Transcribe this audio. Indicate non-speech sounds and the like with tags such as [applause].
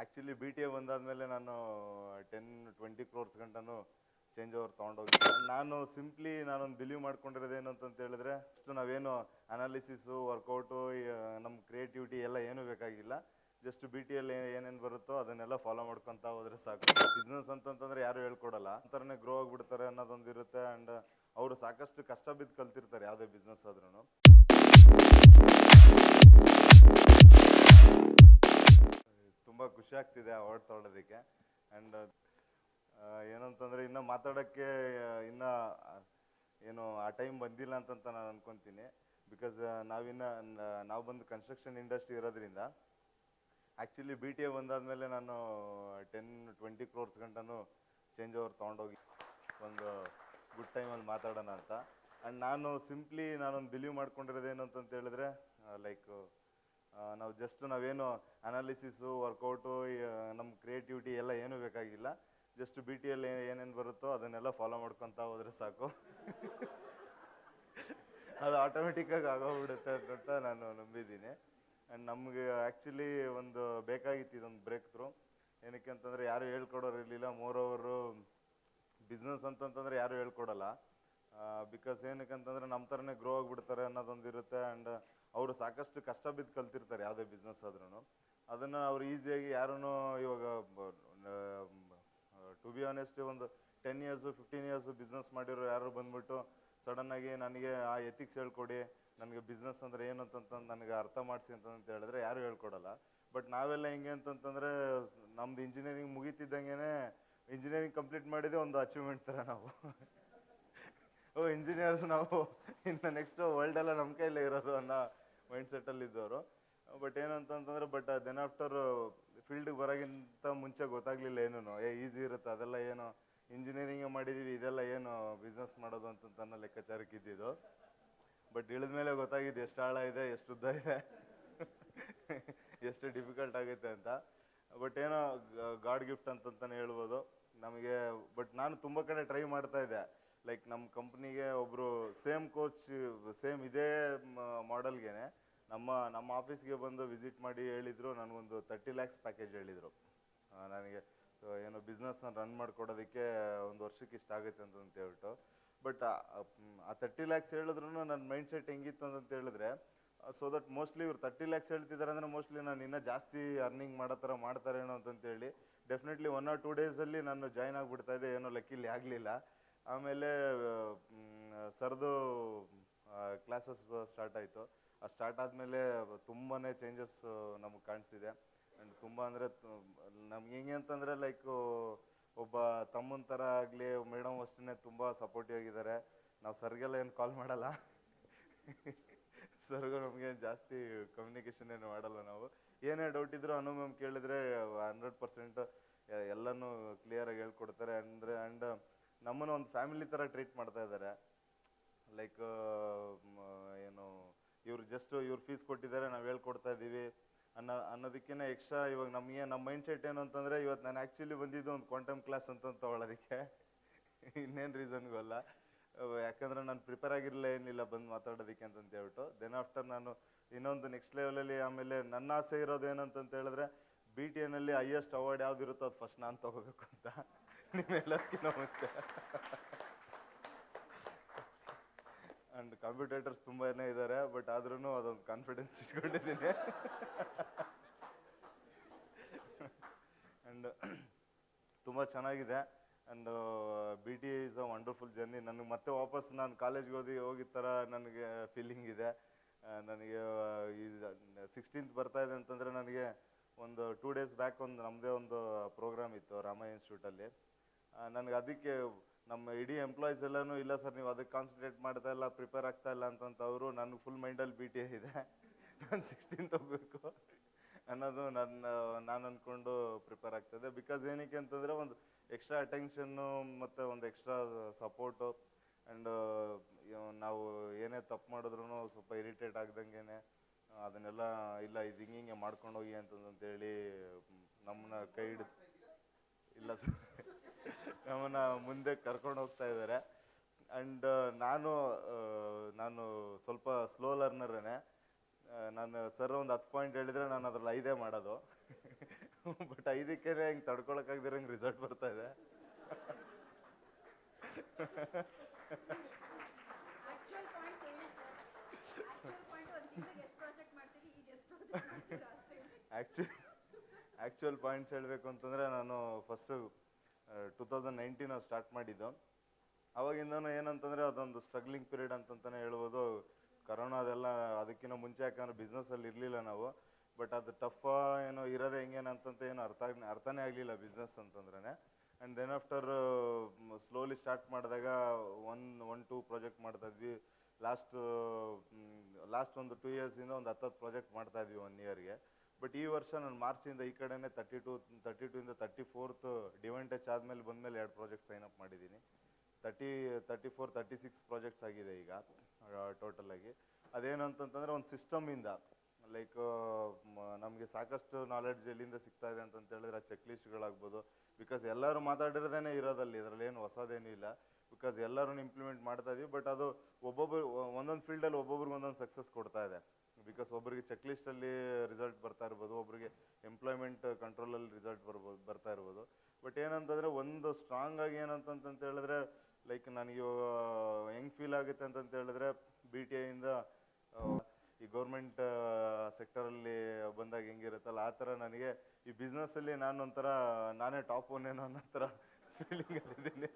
Actually B T A ಬಂದಾದಮೇಲೆ ನಾನು ten twenty crores ಗಂಟನೂ ಚೇಂಜ್ ಓವರ್ ತೊಗೊಂಡೋಗಿದ್ದೆ. ನಾನು ಸಿಂಪ್ಲಿ ನಾನೊಂದು ಬಿಲೀವ್ ಮಾಡ್ಕೊಂಡಿರೋದೇನು ಅಂತ ಹೇಳಿದ್ರೆ ಅಷ್ಟು ನಾವೇನು ಅನಾಲಿಸಿಸು ವರ್ಕೌಟು ನಮ್ಮ ಕ್ರಿಯೇಟಿವಿಟಿ ಎಲ್ಲ ಏನೂ ಬೇಕಾಗಿಲ್ಲ. ಜಸ್ಟ್ ಬಿ ಟಿ ಎಲ್ಲಿ ಏನೇನು ಬರುತ್ತೋ ಅದನ್ನೆಲ್ಲ ಫಾಲೋ ಮಾಡ್ಕೊತಾ ಹೋದ್ರೆ ಸಾಕು. ಬಿಸ್ನೆಸ್ ಅಂತಂತಂದ್ರೆ ಯಾರು ಹೇಳ್ಕೊಡಲ್ಲ. ಥರನೇ ಗ್ರೋ ಆಗಿಬಿಡ್ತಾರೆ ಅನ್ನೋದೊಂದು ಇರುತ್ತೆ. ಆ್ಯಂಡ್ ಅವರು ಸಾಕಷ್ಟು ಕಷ್ಟ ಬಿದ್ದು ಕಲ್ತಿರ್ತಾರೆ ಯಾವುದೇ ಬಿಸ್ನೆಸ್ ಆದ್ರೂ ತುಂಬ ಖುಷಿ ಆಗ್ತಿದೆ ಅವಾರ್ಡ್ ತೊಗೊಳೋದಕ್ಕೆ ಆ್ಯಂಡ್ ಏನಂತಂದರೆ ಇನ್ನೂ ಮಾತಾಡೋಕ್ಕೆ, ಇನ್ನು, ಏನು, ಆ ಟೈಮ್ ಬಂದಿಲ್ಲ ಅಂತಂತ ನಾನು ಅನ್ಕೊತೀನಿ. ಬಿಕಾಸ್ ನಾವಿನ್ನ ನಾವು ಬಂದು ಕನ್ಸ್ಟ್ರಕ್ಷನ್ ಇಂಡಸ್ಟ್ರಿ ಇರೋದ್ರಿಂದ ಆ್ಯಕ್ಚುಲಿ ಬಿ ಟಿ ಎ ಬಂದಾದಮೇಲೆ ನಾನು ಟೆನ್ ಟ್ವೆಂಟಿ ಕ್ರೋರ್ಸ್ ಗಂಟನೂ ಚೇಂಜ್ ಓವರ್ ತೊಗೊಂಡೋಗಿ ಒಂದು ಗುಡ್ ಟೈಮಲ್ಲಿ ಮಾತಾಡೋಣ ಅಂತ. ಆ್ಯಂಡ್ ನಾನು ಸಿಂಪ್ಲಿ ನಾನೊಂದು ಬಿಲೀವ್ ಮಾಡ್ಕೊಂಡಿರೋದೇನು ಅಂತಂತ ಹೇಳಿದ್ರೆ ಲೈಕ್ ನಾವು ಜಸ್ಟ್ ನಾವೇನು ಅನಾಲಿಸಿಸು ವರ್ಕೌಟು ನಮ್ಮ ಕ್ರಿಯೇಟಿವಿಟಿ ಎಲ್ಲ ಏನೂ ಬೇಕಾಗಿಲ್ಲ. ಜಸ್ಟ್ ಬಿ ಟಿ ಎಲ್ ಏನೇನು ಬರುತ್ತೋ ಅದನ್ನೆಲ್ಲ ಫಾಲೋ ಮಾಡ್ಕೊತಾ ಹೋದ್ರೆ ಸಾಕು. [laughs] ಅದು ಆಟೋಮೆಟಿಕ್ಕಾಗಿ ಆಗೋಗ್ಬಿಡುತ್ತೆ ಅಂತ ನಾನು ನಂಬಿದ್ದೀನಿ. ಆ್ಯಂಡ್ ನಮಗೆ ಆ್ಯಕ್ಚುಲಿ ಒಂದು ಬೇಕಾಗಿತ್ತು ಇದೊಂದು ಬ್ರೇಕ್ ಥ್ರೂ ಏನಕ್ಕೆ ಅಂತಂದರೆ ಯಾರು ಹೇಳ್ಕೊಡೋರು ಇರಲಿಲ್ಲ ಮೋರ್ ಓವರು ಬಿಸ್ನೆಸ್ ಅಂತಂತಂದ್ರೆ ಯಾರು ಹೇಳ್ಕೊಡಲ್ಲ. ಬಿಕಾಸ್ ಏನಕ್ಕೆ ಅಂತಂದ್ರೆ ನಮ್ಮ ಥರನೇ ಗ್ರೋ ಆಗಿಬಿಡ್ತಾರೆ ಅನ್ನೋದೊಂದು ಇರುತ್ತೆ ಆ್ಯಂಡ್ ಅವರು ಸಾಕಷ್ಟು ಕಷ್ಟ ಬಿದ್ದು ಕಲ್ತಿರ್ತಾರೆ, ಯಾವುದೇ ಬಿಸ್ನೆಸ್ ಆದ್ರೂ ಅದನ್ನು ಅವ್ರು ಈಸಿಯಾಗಿ ಯಾರೂ ಇವಾಗ ಟು ಬಿ ಆನೆಸ್ಟ್ ಒಂದು ten years fifteen years business ಮಾಡಿರೋ ಯಾರು ಬಂದ್ಬಿಟ್ಟು ಸಡನ್ನಾಗಿ ನನಗೆ ಆ ಎಥಿಕ್ಸ್ ಹೇಳ್ಕೊಡಿ, ನನಗೆ ಬಿಸ್ನೆಸ್ ಅಂದರೆ ಏನು ಅಂತಂತಂದು ನನಗೆ ಅರ್ಥ ಮಾಡಿಸಿ ಅಂತಂತ ಹೇಳಿದ್ರೆ ಯಾರು ಹೇಳ್ಕೊಡಲ್ಲ. ಬಟ್ ನಾವೆಲ್ಲ ಹೆಂಗೆ ಅಂತಂತಂದರೆ ನಮ್ದು ಇಂಜಿನಿಯರಿಂಗ್ ಮುಗೀತಿದ್ದಂಗೆ ಇಂಜಿನಿಯರಿಂಗ್ ಕಂಪ್ಲೀಟ್ ಮಾಡಿದೆ ಒಂದು ಅಚೀವ್ಮೆಂಟ್ ಥರ ನಾವು. ಓ ಇಂಜಿನಿಯರ್ಸ್ ನಾವು, ಇನ್ನು ನೆಕ್ಸ್ಟು ವರ್ಲ್ಡೆಲ್ಲ ನಮ್ಮ ಕೈಯಲ್ಲೇ ಇರೋದು ಅನ್ನೋ ಮೈಂಡ್ ಸೆಟ್ಟಲ್ಲಿ ಇದ್ದವರು. ಬಟ್ ಏನಂತಂತಂದ್ರೆ ಬಟ್ ದೆನ್ ಆಫ್ಟರ್ ಫೀಲ್ಡ್ಗೆ ಬರೋಕ್ಕಿಂತ ಮುಂಚೆ ಗೊತ್ತಾಗ್ಲಿಲ್ಲ ಏನೂ ಏ ಈಸಿ ಇರುತ್ತೆ, ಅದೆಲ್ಲ ಏನು ಇಂಜಿನಿಯರಿಂಗ್ ಮಾಡಿದೀವಿ, ಇದೆಲ್ಲ ಏನು ಬಿಸ್ನೆಸ್ ಮಾಡೋದು ಅಂತ ಅನ್ನೋ ಲೆಕ್ಕಾಚಾರಕ್ಕೆ ಇದ್ದಿದ್ದು. ಬಟ್ ಇಳಿದ ಮೇಲೆ ಗೊತ್ತಾಗಿದೆ, ಎಷ್ಟು ಆಳ ಇದೆ, ಎಷ್ಟು ಉದ್ದ ಇದೆ, ಎಷ್ಟು ಡಿಫಿಕಲ್ಟ್ ಆಗುತ್ತೆ ಅಂತ. ಬಟ್ ಏನೋ ಗಾಡ್ ಗಿಫ್ಟ್ ಅಂತಂತಾನೆ ಹೇಳ್ಬೋದು. ನಮಗೆ ಬಟ್ ನಾನು ತುಂಬ ಕಡೆ ಟ್ರೈ ಮಾಡ್ತಾ ಇದ್ದೆ. ಲೈಕ್ ನಮ್ಮ ಕಂಪ್ನಿಗೆ ಒಬ್ಬರು ಸೇಮ್ ಕೋಚ್ ಸೇಮ್ ಇದೇ ಮಾಡೆಲ್ಗೆ ನಮ್ಮ ನಮ್ಮ ಆಫೀಸ್ಗೆ ಬಂದು ವಿಸಿಟ್ ಮಾಡಿ ಹೇಳಿದರು, ನನಗೊಂದು ತರ್ಟಿ ಲ್ಯಾಕ್ಸ್ ಪ್ಯಾಕೇಜ್ ಹೇಳಿದರು. ನನಗೆ ಏನೋ ಬಿಸ್ನೆಸ್ನ ರನ್ ಮಾಡಿಕೊಡೋದಕ್ಕೆ ಒಂದು ವರ್ಷಕ್ಕೆ ಇಷ್ಟ ಆಗುತ್ತೆ ಅಂತ ಹೇಳ್ಬಿಟ್ಟು. ಬಟ್ ಆ ತರ್ಟಿ ಲ್ಯಾಕ್ಸ್ ಹೇಳಿದ್ರು ನನ್ನ ಮೈಂಡ್ ಸೆಟ್ ಹೆಂಗಿತ್ತು ಅಂತ ಹೇಳಿದ್ರೆ ಸೊ ದಟ್ ಮೋಸ್ಟ್ಲಿ ಇವ್ರು ತರ್ಟಿ ಲ್ಯಾಕ್ಸ್ ಹೇಳ್ತಿದ್ದಾರೆ ಅಂದರೆ ಮೋಸ್ಟ್ಲಿ ನಾನು ಇನ್ನೂ ಜಾಸ್ತಿ ಅರ್ನಿಂಗ್ ಮಾಡೋ ಥರ ಮಾಡ್ತಾರೇನೋ ಅಂತಂತೇಳಿ ಡೆಫಿನೆಟ್ಲಿ ಒನ್ ಆರ್ ಟೂ ಡೇಸಲ್ಲಿ ನಾನು ಜಾಯ್ನ್ ಆಗಿಬಿಡ್ತಾ ಇದ್ದೆ, ಏನೋ ಲಕ್ಕಿಲಿ ಆಗಲಿಲ್ಲ. ಆಮೇಲೆ ಸರ್ದು ಕ್ಲಾಸಸ್ ಸ್ಟಾರ್ಟ್ ಆಯಿತು. ಸ್ಟಾರ್ಟ್ ಆದಮೇಲೆ ತುಂಬಾ ಚೇಂಜಸ್ ನಮಗೆ ಕಾಣಿಸ್ತಿದೆ ಆ್ಯಂಡ್ ತುಂಬ ಅಂದರೆ ನಮ್ಗೆ ಹೆಂಗೆ ಅಂತಂದರೆ ಲೈಕ್ ಒಬ್ಬ ತಮ್ಮನ ಥರ ಆಗಲಿ ಮೇಡಮ್ ಅಷ್ಟೇ ತುಂಬ ಸಪೋರ್ಟಿವ್ ಆಗಿದ್ದಾರೆ. ನಾವು ಸರ್ಗೆಲ್ಲ ಏನು ಕಾಲ್ ಮಾಡಲ್ಲ. ಸರ್ಗೂ ನಮಗೆ ಜಾಸ್ತಿ ಕಮ್ಯುನಿಕೇಷನ್ ಏನು ಮಾಡಲ್ಲ ನಾವು. ಏನೇ ಡೌಟ್ ಇದ್ದರೂ ಅನು ಮ್ಯಾಮ್ ಕೇಳಿದ್ರೆ ಹಂಡ್ರೆಡ್ ಪರ್ಸೆಂಟ್ ಎಲ್ಲನೂ ಕ್ಲಿಯರಾಗಿ ಹೇಳ್ಕೊಡ್ತಾರೆ. ಅಂದರೆ ಆ್ಯಂಡ್ ನಮ್ಮನ್ನು ಒಂದು ಫ್ಯಾಮಿಲಿ ಥರ ಟ್ರೀಟ್ ಮಾಡ್ತಾ ಇದ್ದಾರೆ. ಲೈಕ್ ಏನು ಇವ್ರು ಜಸ್ಟ್ ಇವ್ರು ಫೀಸ್ ಕೊಟ್ಟಿದ್ದಾರೆ, ನಾವು ಹೇಳ್ಕೊಡ್ತಾ ಇದ್ದೀವಿ. ಅನ್ನೋ ಅನ್ನೋದಕ್ಕಿಂತ ಎಕ್ಸ್ಟ್ರಾ ಇವಾಗ ನಮಗೆ ನಮ್ಮ ಮೈಂಡ್ ಸೆಟ್ ಏನು ಅಂತಂದರೆ ಇವತ್ತು ನಾನು ಆ್ಯಕ್ಚುಲಿ ಬಂದಿದ್ದು ಒಂದು ಕ್ವಾಂಟಮ್ ಕ್ಲಾಸ್ ಅಂತ ತೊಗೊಳೋದಕ್ಕೆ. ಇನ್ನೇನು ರೀಸನ್ಗೂ ಅಲ್ಲ. ಯಾಕಂದರೆ ಯಾಕಂದ್ರೆ ನಾನು ಪ್ರಿಪೇರ್ ಆಗಿರಲಿಲ್ಲ ಏನಿಲ್ಲ ಬಂದು ಮಾತಾಡೋದಕ್ಕೆ ಅಂತಂತ ಹೇಳ್ಬಿಟ್ಟು. ದೆನ್ ಆಫ್ಟರ್ ನಾನು ಇನ್ನೊಂದು ನೆಕ್ಸ್ಟ್ ಲೆವೆಲಲ್ಲಿ ಆಮೇಲೆ ನನ್ನ ಆಸೆ ಇರೋದು ಏನಂತಂತ ಹೇಳಿದ್ರೆ ಬಿ ಟಿ ಎನಲ್ಲಿ ಹೈಯೆಸ್ಟ್ ಅವಾರ್ಡ್ ಯಾವ್ದು ಇರುತ್ತೋ ಅದು ಫಸ್ಟ್ ನಾನು ತಗೋಬೇಕು ಅಂತ. ನಿಮ್ಮೆಲ್ಲದಕ್ಕಿಂತ ಮುಂಚೆ. ಆ್ಯಂಡ್ ಕಾಂಪಿಟೇಟರ್ಸ್ ತುಂಬಾನೇ ಇದ್ದಾರೆ ಬಟ್ ಆದ್ರೂ ಅದೊಂದು ಕಾನ್ಫಿಡೆನ್ಸ್ ಇಟ್ಕೊಂಡಿದ್ದೀನಿ. ಆ್ಯಂಡ್ ತುಂಬ ಚೆನ್ನಾಗಿದೆ. And B T is a wonderful journey ನನಗೆ ಮತ್ತೆ ವಾಪಸ್ ನಾನು ಕಾಲೇಜ್ಗೆ ಓದಿ ಹೋಗಿದ ಥರ ನನಗೆ ಫೀಲಿಂಗ್ ಇದೆ. ನನಗೆ ಈ ಸಿಕ್ಸ್ಟೀನ್ತ್ ಬರ್ತಾ ಇದೆ ಅಂತಂದರೆ ನನಗೆ ಒಂದು ಟೂ ಡೇಸ್ ಬ್ಯಾಕ್ ಒಂದು ನಮ್ಮದೇ ಒಂದು ಪ್ರೋಗ್ರಾಮ್ ಇತ್ತು ರಾಮ ಇನ್ಸ್ಟಿಟ್ಯೂಟಲ್ಲಿ ನನಗೆ ಅದಕ್ಕೆ ನಮ್ಮ ಇಡೀ ಎಂಪ್ಲಾಯೀಸ್ ಎಲ್ಲನೂ, ಇಲ್ಲ ಸರ್, ನೀವು ಅದಕ್ಕೆ ಕಾನ್ಸಂಟ್ರೇಟ್ ಮಾಡ್ತಾ ಇಲ್ಲ ಪ್ರಿಪೇರ್ ಆಗ್ತಾ ಇಲ್ಲ ಅಂತಂತ ಅವರು ನನ್ನ ಫುಲ್ ಮೈಂಡಲ್ಲಿ ಬಿ ಟಿ ಇದೆ. ನಾನು ಸಿಕ್ಸ್ಟೀನ್ ತಗೋಬೇಕು ಅನ್ನೋದು ನನ್ನ, ನಾನು ಅಂದ್ಕೊಂಡು ಪ್ರಿಪೇರ್ ಆಗ್ತದೆ ಬಿಕಾಸ್ ಏನಕ್ಕೆ ಅಂತಂದರೆ ಒಂದು ಎಕ್ಸ್ಟ್ರಾ ಅಟೆನ್ಷನ್ನು ಮತ್ತು ಒಂದು ಎಕ್ಸ್ಟ್ರಾ ಸಪೋರ್ಟು ಆ್ಯಂಡ್ ನಾವು ಏನೇ ತಪ್ಪು ಮಾಡಿದ್ರು ಸ್ವಲ್ಪ ಇರಿಟೇಟ್ ಆಗ್ದಂಗೆ ಅದನ್ನೆಲ್ಲ, ಇಲ್ಲ, ಇದು ಹಿಂಗೆ ಮಾಡ್ಕೊಂಡು ಹೋಗಿ ಅಂತಂತೇಳಿ ನಮ್ಮನ್ನ ಕೈ ಹಿಡಿದು ಇಲ್ಲ ಸರ್. ನಮ್ಮನ್ನ ಮುಂದೆ ಕರ್ಕೊಂಡು ಹೋಗ್ತಾ ಇದ್ದಾರೆ. ಆ್ಯಂಡ್ ನಾನು ನಾನು ಸ್ವಲ್ಪ ಸ್ಲೋ ಲರ್ನರೇ ನಾನು ಸರ್ ಒಂದು ಹತ್ತು ಪಾಯಿಂಟ್ ಹೇಳಿದರೆ ನಾನು ಅದ್ರಲ್ಲಿ ಐದೇ ಮಾಡೋದು. ಬಟ್ ಐದಕ್ಕೆ ಹಿಂಗೆ ತಡ್ಕೊಳಕ್ಕಾಗ್ದಿರಂಗೆ ರಿಸಲ್ಟ್ ಬರ್ತಾ ಇದೆ. ಆ್ಯಕ್ಚುಲಿ ಆ್ಯಕ್ಚುಯಲ್ ಪಾಯಿಂಟ್ಸ್ ಹೇಳಬೇಕು ಅಂತಂದರೆ ನಾನು first two thousand nineteen start ಮಾಡಿದ್ದು. ಅವಾಗಿಂದನೂ ಏನಂತಂದರೆ ಅದೊಂದು ಸ್ಟ್ರಗ್ಲಿಂಗ್ ಪೀರಿಯಡ್ ಅಂತಂತಲೇ ಹೇಳ್ಬೋದು. ಕರೋನಾ ಅದೆಲ್ಲ ಅದಕ್ಕಿಂತ ಮುಂಚೆ ಯಾಕಂದ್ರೆ ಬಿಸ್ನೆಸ್ಸಲ್ಲಿ ಇರಲಿಲ್ಲ ನಾವು. ಬಟ್ ಅದು ಟಫ್ ಏನೋ ಇರೋದೇ ಹೆಂಗೇನಂತಂತ ಏನು ಅರ್ಥ ಅರ್ಥನೇ ಆಗಲಿಲ್ಲ ಬಿಸ್ನೆಸ್ ಅಂತಂದ್ರೆ and then after slowly start ಮಾಡಿದಾಗ ಒನ್ ಒನ್ ಟೂ ಪ್ರಾಜೆಕ್ಟ್ ಮಾಡ್ತಾ ಇದ್ವಿ. ಲಾಸ್ಟ್ ಲಾಸ್ಟ್ ಒಂದು ಟೂ ಇಯರ್ಸಿಂದ ಒಂದು ಹತ್ತತ್ತು ಪ್ರಾಜೆಕ್ಟ್ ಮಾಡ್ತಾ ಇದ್ವಿ ಒನ್ ಇಯರ್ಗೆ ಬಟ್ ಈ ವರ್ಷ ನಾನು ಮಾರ್ಚಿಂದ ಈ ಕಡೆನೇ ತರ್ಟಿ ಟು ತರ್ಟಿ ಟೂ ಇಂದ ತರ್ಟಿ ಫೋರ್ತ್ ಡಿವೈನ್ ಟಚ್ ಆದಮೇಲೆ ಬಂದಮೇಲೆ ಎರಡು ಪ್ರಾಜೆಕ್ಟ್ ಸೈನ್ ಅಪ್ ಮಾಡಿದ್ದೀನಿ. Thirty thirty four thirty six projects ಆಗಿದೆ ಈಗ ಟೋಟಲ್ ಆಗಿ. ಅದೇನು ಅಂತಂತಂದ್ರೆ ಒಂದು ಸಿಸ್ಟಮಿಂದ ಲೈಕ್ ನಮಗೆ ಸಾಕಷ್ಟು ನಾಲೆಡ್ಜ್ ಎಲ್ಲಿಂದ ಸಿಗ್ತಾ ಇದೆ ಅಂತಂತ ಹೇಳಿದ್ರೆ ಆ ಚೆಕ್ ಲಿಸ್ಟ್ಗಳಾಗ್ಬೋದು ಬಿಕಾಸ್ ಎಲ್ಲರೂ ಮಾತಾಡಿರೋದೇನೆ ಇರೋದಲ್ಲಿ, ಇದರಲ್ಲಿ ಏನು ಹೊಸದೇನೂ ಇಲ್ಲ. ಬಿಕಾಸ್ ಎಲ್ಲರೂ ಇಂಪ್ಲಿಮೆಂಟ್ ಮಾಡ್ತಾ ಇದೀವಿ ಬಟ್ ಅದು ಒಬ್ಬೊಬ್ಬರು, ಒಂದೊಂದು ಫೀಲ್ಡಲ್ಲಿ ಒಬ್ಬೊಬ್ರಿಗೆ ಒಂದೊಂದು ಸಕ್ಸಸ್ ಕೊಡ್ತಾ ಇದೆ. ಬಿಕಾಸ್ ಒಬ್ಬರಿಗೆ ಚೆಕ್ ಲಿಸ್ಟಲ್ಲಿ ರಿಸಲ್ಟ್ ಬರ್ತಾ ಇರ್ಬೋದು ಒಬ್ಬರಿಗೆ ಎಂಪ್ಲಾಯ್ಮೆಂಟ್ ಕಂಟ್ರೋಲಲ್ಲಿ ರಿಸಲ್ಟ್ ಬರ್ಬೋದು, ಬರ್ತಾ ಇರ್ಬೋದು. ಬಟ್ ಏನಂತಂದರೆ ಒಂದು ಸ್ಟ್ರಾಂಗ್ ಆಗಿ ಏನಂತಂತ ಹೇಳಿದ್ರೆ ಲೈಕ್ ನನಗೆ ಹೆಂಗ್ ಫೀಲ್ ಆಗುತ್ತೆ ಅಂತಂತ ಹೇಳಿದ್ರೆ ಬಿ ಟಿ ಐಯಿಂದ ಈ ಗೌರ್ಮೆಂಟ್ ಸೆಕ್ಟರಲ್ಲಿ ಬಂದಾಗ ಹೆಂಗಿರುತ್ತಲ್ಲ, ಆ ಥರ ನನಗೆ ಈ ಬಿಸ್ನೆಸ್ಸಲ್ಲಿ ನಾನು ಒಂಥರ, ನಾನೇ ಟಾಪ್ ಒನ್ ಏನೋ ಅನ್ನೋ ಥರ [laughs] ಫೀಲಿಂಗ್ ಅಲ್ಲಿದ್ದೀನಿ